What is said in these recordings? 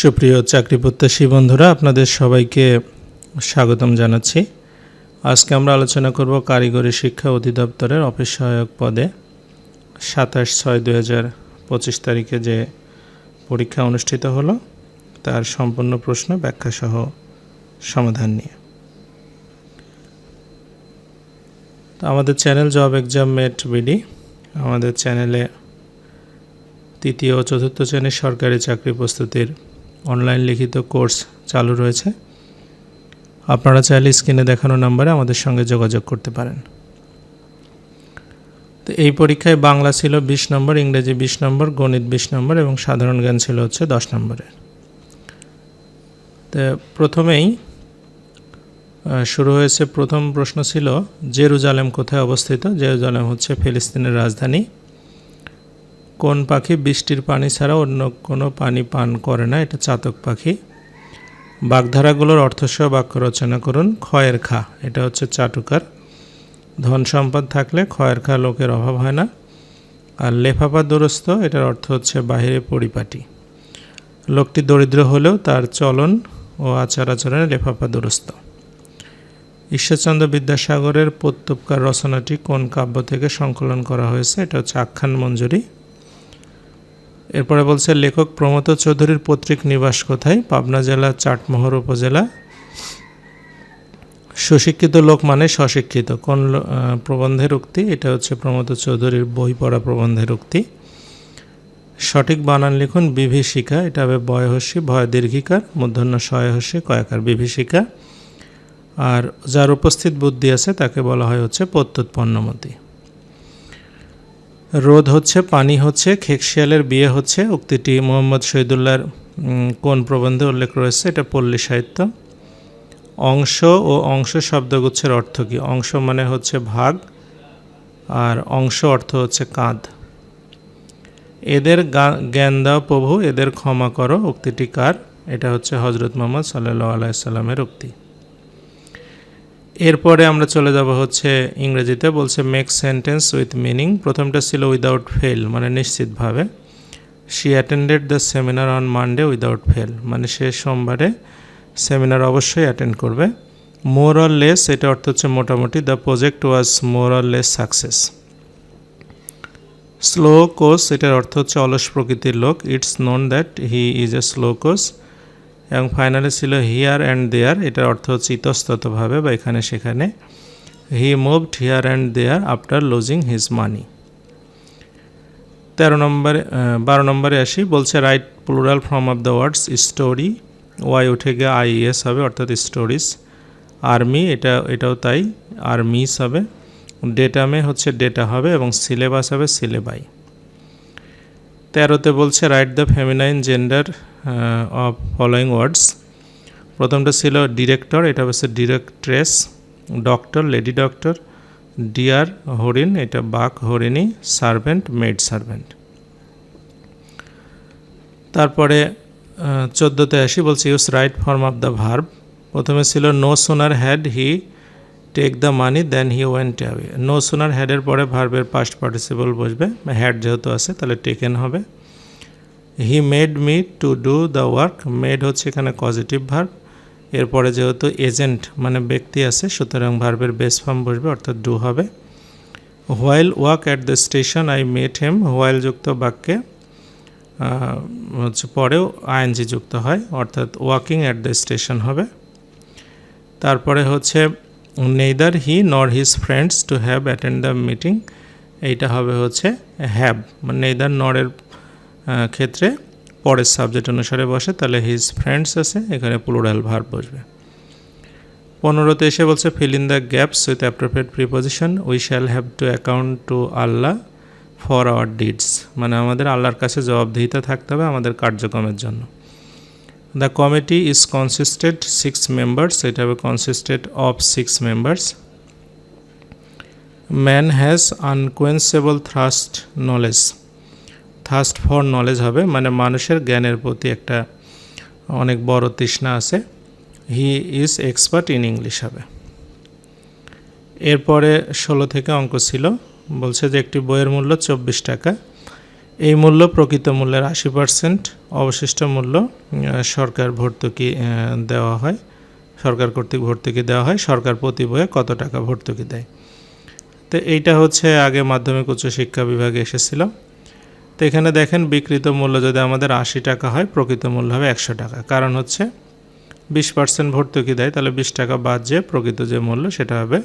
সুপ্রিয় চাকরি প্রত্যাশী বন্ধুরা, আপনাদের সবাইকে স্বাগতম জানাচ্ছি। আজকে আমরা আলোচনা করব কারিগরি শিক্ষা অধিদপ্তরের অফিস সহায়ক পদে সাতাশ ছয় দুই হাজার পঁচিশ তারিখে যে পরীক্ষা অনুষ্ঠিত হলো, তার সম্পূর্ণ প্রশ্ন ব্যাখ্যাসহ সমাধান নিয়ে। তো আমাদের channel job exam mate BD, আমাদের চ্যানেলে তৃতীয় ও চতুর্থ শ্রেণির সরকারি চাকরি প্রস্তুতির অনলাইন লিখিত কোর্স চালু রয়েছে। আপনারা চাইলে স্ক্রিনে দেখানো নম্বরে আমাদের সঙ্গে যোগাযোগ করতে পারেন। তো এই পরীক্ষায় বাংলা ছিল বিশ নম্বর ইংরেজি বিশ নম্বর গণিত বিশ নম্বর এবং সাধারণ জ্ঞান ছিল হচ্ছে দশ নম্বরের তো প্রথমেই শুরু হয়েছে প্রথম প্রশ্ন ছিল, জেরুজালেম কোথায় অবস্থিত? জেরুজালেম হচ্ছে ফিলিস্তিনের রাজধানী। কোন পাখি বৃষ্টির পানি ছাড়া অন্য কোনো পানি পান করে না? এটা চাতক পাখি। বাগধারাগুলোর অর্থসহ বাক্য রচনা করুন। ক্ষয়ের খা, এটা হচ্ছে চাটুকার। ধন সম্পদ থাকলে ক্ষয়ের খা লোকের অভাব হয় না। আর লেফাফা দুরস্ত এটার অর্থ হচ্ছে বাহিরে পরিপাটি। লোকটি দরিদ্র হলেও তার চলন ও আচার আচরণে লেফাফা দুরস্ত ঈশ্বরচন্দ্র বিদ্যাসাগরের প্রত্যুপকার রচনাটি কোন কাব্য থেকে সংকলন করা হয়েছে? এটা হচ্ছে আখ্যান মঞ্জুরি এরপরে বলছে, লেখক প্রমত চৌধুরীর পৈতৃক নিবাস কোথায়? পাবনা জেলা, চাটমোহর উপজেলা। সুশিক্ষিত লোক মানে স্বশিক্ষিত। কোন প্রবন্ধের উক্তি? এটা হচ্ছে প্রমত চৌধুরীর বই পড়া প্রবন্ধের উক্তি। সঠিক বানান লিখুন, বিভীষিকা। এটা হবে বয়হস্যী ভয় দীর্ঘিকার মূর্ধন্য সয়হস্যী কয়াকার বিভীষিকা। আর যার উপস্থিত বুদ্ধি আছে, তাকে বলা হয় হচ্ছে প্রত্যুৎপন্নমতি। রোদ হচ্ছে, পানি হচ্ছে, খেকশিয়ালের বিয়ে হচ্ছে। উক্তিটি মোহাম্মদ শহীদুল্লাহর কোন প্রবন্ধে উল্লেখ রয়েছে, এটা পল্লী সাহিত্য। অংশ ও অংশ শব্দগুচ্ছের অর্থ কী? অংশ মানে হচ্ছে ভাগ, আর অংশ অর্থ হচ্ছে কাঁধ। এদের জ্ঞান দাও প্রভু, এদের ক্ষমা করো। উক্তিটি কার? এটা হচ্ছে হজরত মোহাম্মদ সাল্লাহ আলাইসাল্লামের উক্তি। এরপরে আমরা চলে যাব হচ্ছে ইংরেজিতে, বলছে মেক সেন্টেন্স উইথ মিনিং প্রথমটা ছিল উইদাউট ফেল মানে নিশ্চিতভাবে। She attended the seminar on Monday without fail মানে সে সোমবারে সেমিনার অবশ্যই অ্যাটেন্ড করবে। মোর অর লেস এটা অর্থ হচ্ছে মোটামুটি the project was more or less success slow coach এটার অর্থ হচ্ছে অলস প্রকৃতির লোক। It's known that he is a slow coach এবং ফাইনালে ছিল হিয়ার অ্যান্ড দেয়ার, এটার অর্থ হচ্ছে ইতস্ততভাবে বা এখানে সেখানে। He moved here and there after losing his money. তেরো নম্বরে বারো নম্বরে আসি, বলছে write plural form of the words story, Y উঠে গিয়ে আইএস হবে, অর্থাৎ স্টোরিজ। আর্মি, এটা, এটাও তাই আর্মিস হবে। ডেটামে হচ্ছে ডেটা হবে এবং সিলেবাস হবে সিলেবাই। তেরোতে বলছে write the feminine gender of following words প্রথমটা ছিল ডিরেক্টর, এটা হচ্ছে directress, doctor, lady doctor, deer হরিণ, এটা বাঘ হরিণী, সার্ভেন্ট, মেড সার্ভেন্ট। তারপরে চোদ্দোতে আসি, বলছে use right form of the verb প্রথমে ছিল no sooner had he take the money then he went away no sooner হ্যাডের পরে ভার্বের পাস্ট পার্টিসিপল বসবে হ্যাড যেহেতু আছে, তাহলে টেকেন হবে। He made me to do the work made হচ্ছে এখানে পজিটিভ ভার্ব এরপরে যেহেতু এজেন্ট মানে ব্যক্তি আছে, সুতরাং ভার্বের বেস ফর্ম বসবে, অর্থাৎ ডু হবে। While walk at the station I met him while যুক্ত বাক্যে হচ্ছে পরেও আইএনজি যুক্ত হয়, অর্থাৎ ওয়াকিং অ্যাট দ্য স্টেশন হবে। তারপরে হচ্ছে neither he nor his friends to have attend the meeting এইটা হবে হচ্ছে হ্যাভ মানে নেইদার নরের ক্ষেত্রে পরের সাবজেক্ট অনুসারে বসে, তাহলে হিজ ফ্রেন্ডস আছে, এখানে প্লুরাল ভার বসবে। পনেরোতে এসে বলছে fill in the gaps with appropriate preposition we shall have to account to Allah for our deeds মানে আমাদের আল্লাহর কাছে জবাবদিহিতা থাকতে হবে আমাদের কার্যক্রমের জন্য। The committee is consisted six members এটা হবে consisted of six members man has unquenchable thrust knowledge thirst for knowledge হবে মানে মানুষের জ্ঞানের প্রতি একটা অনেক বড় তৃষ্ণা আছে। He is expert in English হবে। এরপরে ষোলো থেকে অঙ্ক ছিল, বলছে যে একটি বইয়ের মূল্য চব্বিশ টাকা। এই মূল্য প্রকৃত মূল্যের আশি পার্সেন্ট অবশিষ্ট মূল্য সরকার ভর্তুকি দেওয়া হয়। সরকার কর্তৃক ভর্তুকি দেওয়া হয়। সরকার প্রতি বইয়ে কত টাকা ভর্তুকি দেয়? তো এইটা হচ্ছে আগে মাধ্যমিক উচ্চ শিক্ষা বিভাগে এসেছিল। তো এখানে দেখেন বিকৃত মূল্য যদি আমাদের আশি টাকা হয়, প্রকৃত মূল্য হবে একশো টাকা। কারণ হচ্ছে বিশ পার্সেন্ট ভর্তুকি দেয়, তাহলে বিশ টাকা বাদ যে প্রকৃত যে মূল্য, সেটা হবে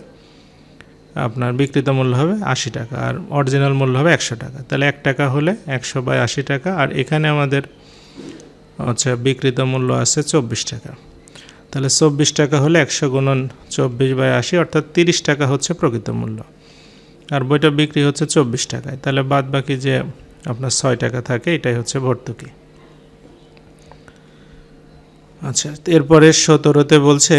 আপনার বিক্রিত মূল্য হবে আশি টাকা আর অরিজিনাল মূল্য হবে একশো টাকা। তাহলে এক টাকা হলে একশো বাই আশি টাকা আর এখানে আমাদের আচ্ছা বিক্রিত মূল্য আছে চব্বিশ টাকা। তাহলে চব্বিশ টাকা হলে একশো গুণন চব্বিশ বাই আশি অর্থাৎ তিরিশ টাকা হচ্ছে প্রকৃত মূল্য। আর বইটা বিক্রি হচ্ছে চব্বিশ টাকায়। তাহলে বাদ বাকি যে আপনার ছয় টাকা থাকে, এটাই হচ্ছে ভর্তুকি। আচ্ছা এরপরে সতেরোতে বলছে,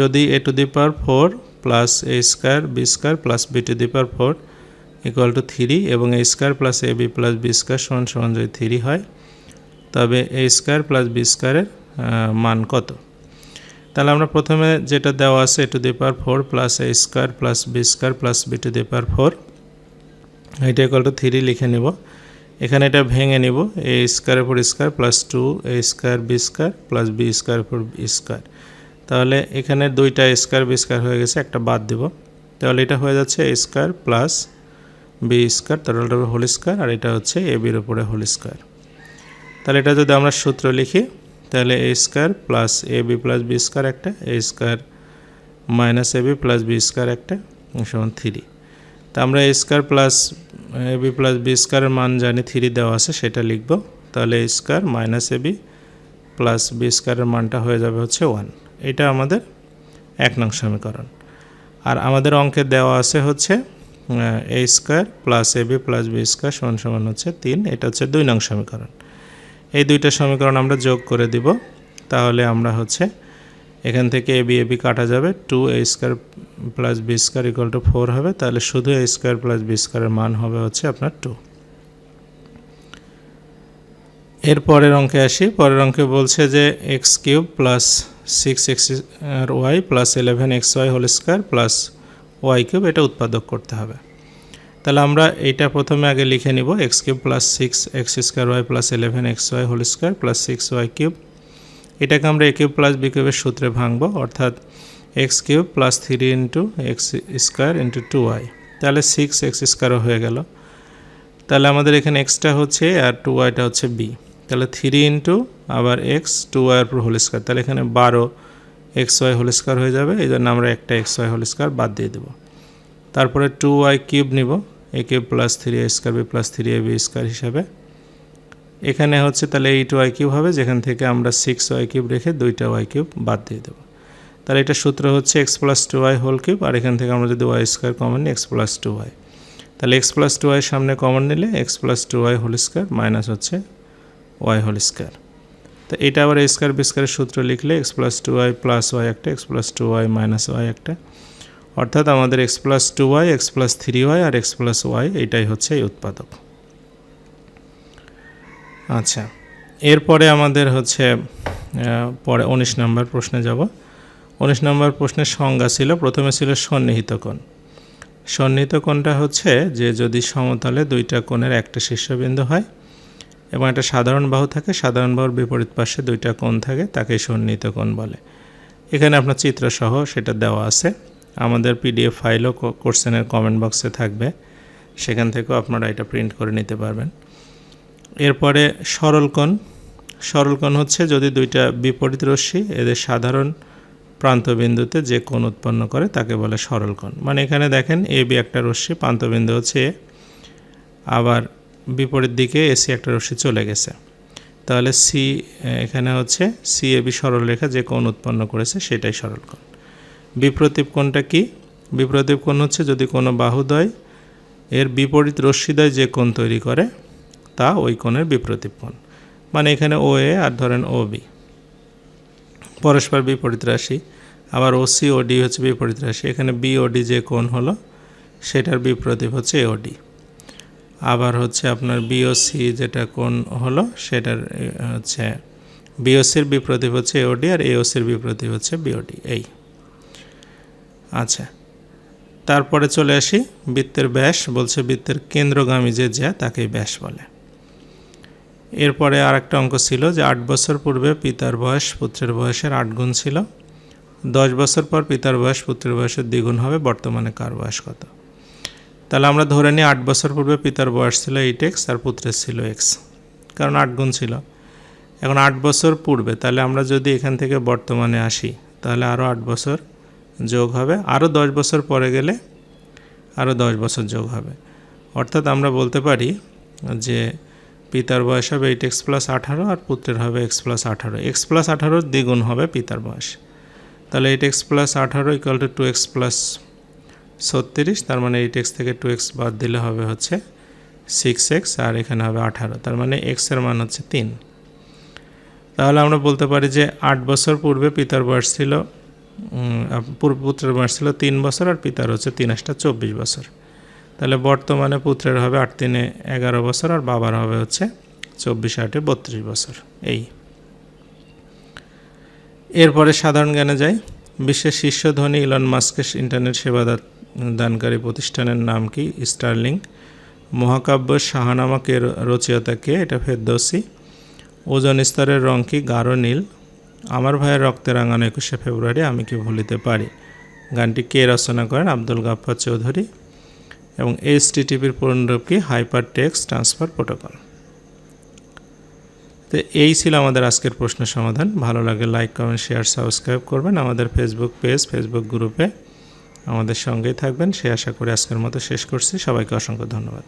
যদি a to the power four plus a square b square plus b to the power four equal to three এবং a square plus a b plus b square সমান সমান যদি থ্রি হয়, তবে এ স্কোয়ার প্লাস বি স্কোয়ারের মান কত? তাহলে আমরা প্রথমে যেটা দেওয়া আছে a to the power four plus a square plus b square plus b to the power four এটা ইকুয়াল টু থ্রি লিখে নিব। এখানে এটা ভেঙে নিব এ স্কোয়ারের উপর square plus two a square b square plus b square b square তাহলে এখানে দুইটা স্কোয়ার বি স্কোয়ার হয়ে গেছে, একটা বাদ দেব। তাহলে এটা হয়ে যাচ্ছে A square plus B square তাহলে হোল স্কোয়ার আর এটা হচ্ছে এ বির উপরে হোল স্কোয়ার তাহলে এটা যদি আমরা সূত্র লিখি, তাহলে A square plus A B plus B square একটা A square minus A B plus B square একটা, সমান থ্রি তা আমরা A square plus A B plus B স্কোয়ারের মান জানি থ্রি দেওয়া আছে, সেটা লিখব। তাহলে A square minus A B plus B স্কোয়ারের মানটা হয়ে যাবে হচ্ছে ওয়ান এটা আমাদের এক নং সমীকরণ। আর আমাদের অঙ্কে দেওয়া আছে হচ্ছে A square plus A B plus B square সমান সমান হচ্ছে তিন, এটা হচ্ছে দুই নং সমীকরণ। এই দুইটা সমীকরণ আমরা যোগ করে দিব, তাহলে আমরা হচ্ছে এখান থেকে এ বি এ বি কাটা যাবে two A square plus B square equal to four হবে, তাহলে শুধু এ স্কোয়ার প্লাস বি স্কোয়ারের মান হবে হচ্ছে আপনার টু এর পরের অঙ্কে আসি, পরের অঙ্কে বলছে যে X cube plus six X আর Y plus eleven X Y whole square plus Y cube এটা উৎপাদক করতে হবে। তাহলে আমরা এইটা প্রথমে আগে লিখে নিব X cube plus six X square Y plus eleven X Y whole square plus six Y cube এটাকে আমরা এ কিউব প্লাস বি কিউবের সূত্রে ভাঙবো, অর্থাৎ X cube plus three into X square into two Y তাহলে সিক্স এক্স স্কোয়ারও হয়ে গেল। তাহলে আমাদের এখানে এক্সটা হচ্ছে আর টু ওয়াইটা হচ্ছে বি তাহলে থ্রি ইন্টু আবার এক্স টু ওয়াইয়ের উপর হোল স্কোয়ার তাহলে এখানে বারো এক্স ওয়াই হোল স্কোয়ার হয়ে যাবে। এই জন্য আমরা একটা এক্স ওয়াই হোল স্কোয়ার বাদ দিয়ে দেবো। তারপরে টু ওয়াই কিউব নিব। A cube plus three A square B plus three A B square হিসাবে। এখানে হচ্ছে তাহলে এইট ওয়াই কিউব হবে, যেখান থেকে আমরা সিক্স ওয়াই কিউব রেখে দুইটা ওয়াই কিউব বাদ দিয়ে দেবো। তাহলে এটা সূত্র হচ্ছে X plus two Y whole cube আর এখান থেকে আমরা যদি ওয়াই স্কোয়ার কমন নিই এক্স প্লাস টু ওয়াই তাহলে এক্স প্লাস টু ওয়াই সামনে কমন নিলে X plus two Y whole square minus হচ্ছে ওয়াই হোল স্কোয়ার তো এটা আবার স্কোয়ার বি স্কোয়ারের সূত্র লিখলে X plus two Y plus Y একটা X plus two Y minus Y একটা। অর্থাৎ আমাদের X plus two Y X plus three Y আর এক্স প্লাস ওয়াই এটাই হচ্ছে এই উৎপাদক। আচ্ছা এরপরে আমাদের হচ্ছে পরে উনিশ নম্বর প্রশ্নে যাব। উনিশ নম্বর প্রশ্নের সংজ্ঞা ছিল, প্রথমে ছিল সন্নিহিত কোণ। সন্নিহিত কোণটা হচ্ছে যে যদি সমতলে দুইটা কোণের একটা শীর্ষবিন্দু হয় এবং একটা সাধারণ বাহু থাকে, সাধারণ বাহুর বিপরীত পাশে দুইটা কোণ থাকে, তাকে সন্নিহিত কোণ বলে। এখানে আপনার চিত্রসহ সেটা দেওয়া আছে। আমাদের পিডিএফ ফাইলও কোশ্চেনের কমেন্ট বক্সে থাকবে। সেখান থেকেও আপনারা এটা প্রিন্ট করে নিতে পারবেন। এরপরে সরল কোণ। সরল কোণ হচ্ছে যদি দুইটা বিপরীত রশ্মি এদের সাধারণ প্রান্তবিন্দুতে যে কোণ উৎপন্ন করে, তাকে বলে সরল কোণ। মানে এখানে দেখেন এ বি একটা রশ্মি, প্রান্তবিন্দু হচ্ছে এ আবার বিপরীত দিকে এসি একটা রশ্মি চলে গেছে। তাহলে সি, এখানে হচ্ছে সি এ বি সরলরেখা যে কোণ উৎপন্ন করেছে সেটাই সরল কোণ। বিপ্রতীপ কোণটা কি? বিপ্রতীপ কোণ হচ্ছে যদি কোনো বাহুদয় এর বিপরীত রশ্মিদয় যে কোণ তৈরি করে, তা ওই কোণের বিপ্রতীপ কোণ। মানে এখানে ও এ আর ধরেন ও বি পরস্পর বিপরীত রাশি, আবার ও সি ও ডি হচ্ছে বিপরীত রাশি। এখানে বি ও ডি যে কোণ হলো, সেটার বিপ্রতীপ হচ্ছে এ ও ডি আবার হচ্ছে আপনার বিওসি যেটা কোন হলো, সেটার হচ্ছে বিওসির বিপ্রতীপ হচ্ছে এওডি আর এওসির বিপ্রতীপ হচ্ছে বিওডি এই। আচ্ছা তারপরে চলে আসি, বৃত্তের ব্যাস, বলছে বৃত্তের কেন্দ্রগামী যে যা তাকেই ব্যাস বলে। এরপরে আর একটা অঙ্ক ছিল যে আট বছর পূর্বে পিতার বয়স পুত্রের বয়সের আট গুণ ছিল, দশ বছর পর পিতার বয়স পুত্রের বয়সের দ্বিগুণ হবে, বর্তমানে কার বয়স কত? তাহলে আমরা ধরে নিই আট বছর পূর্বে পিতার বয়স ছিল এইট এক্স আর পুত্রের ছিল এক্স কারণ আট গুণ ছিল। এখন আট বছর পূর্বে, তাহলে আমরা যদি এখান থেকে বর্তমানে আসি, তাহলে আরও আট বছর যোগ হবে। আরও দশ বছর পরে গেলে আরও দশ বছর যোগ হবে। অর্থাৎ আমরা বলতে পারি যে পিতার বয়স হবে এইট এক্স প্লাস আঠারো আর পুত্রের হবে এক্স প্লাস আঠারো। এক্স প্লাস আঠারোর দ্বিগুণ হবে পিতার বয়স। তাহলে এইট এক্স প্লাস আঠারো equal to two X plus ছত্রিশ, তার মানে এইট এক্স থেকে টু এক্স বাদ দিলে হবে হচ্ছে সিক্স এক্স আর এখানে হবে আঠারো, তার মানে এক্সের মান হচ্ছে তিন। তাহলে আমরা বলতে পারি যে আট বছর পূর্বে পিতার বয়স ছিল পূর্ব পুত্রের বয়স ছিল তিন বছর, আর পিতার হচ্ছে তিন আটটা চব্বিশ বছর। তাহলে বর্তমানে পুত্রের হবে আট তিনে এগারো বছর, আর বাবার হবে হচ্ছে চব্বিশ আটে বত্রিশ বছর, এই। এরপরে সাধারণ জ্ঞানে যাই। বিশ্বের শীর্ষ ধনী ইলন মাস্কের ইন্টারনেট সেবা দানকারী প্রতিষ্ঠানের নাম কি? স্টারলিং মহাকাব্য শাহানামা কে রচয়িতা কে? এটা ফেরদৌসি। ওজন স্তরের রং কি? গাঢ় নীল। আমার ভাইয়ের রক্তে রাঙানো একুশে ফেব্রুয়ারি, আমি কি ভুলিতে পারি? গানটি কে রচনা করেন? আব্দুল গাফফার চৌধুরী। এবং এইচ টিটিপির পূর্ণরূপ কি? হাইপার টেক্সট ট্রান্সফার প্রোটোকল তো এই ছিল আমাদের আজকের প্রশ্ন সমাধান। ভালো লাগে লাইক কমেন্ট শেয়ার সাবস্ক্রাইব করবেন। আমাদের ফেসবুক পেজ ফেসবুক গ্রুপে আমাদের সঙ্গেই থাকবেন। সে আশা করে আজকের মতো শেষ করছি। সবাইকে অসংখ্য ধন্যবাদ।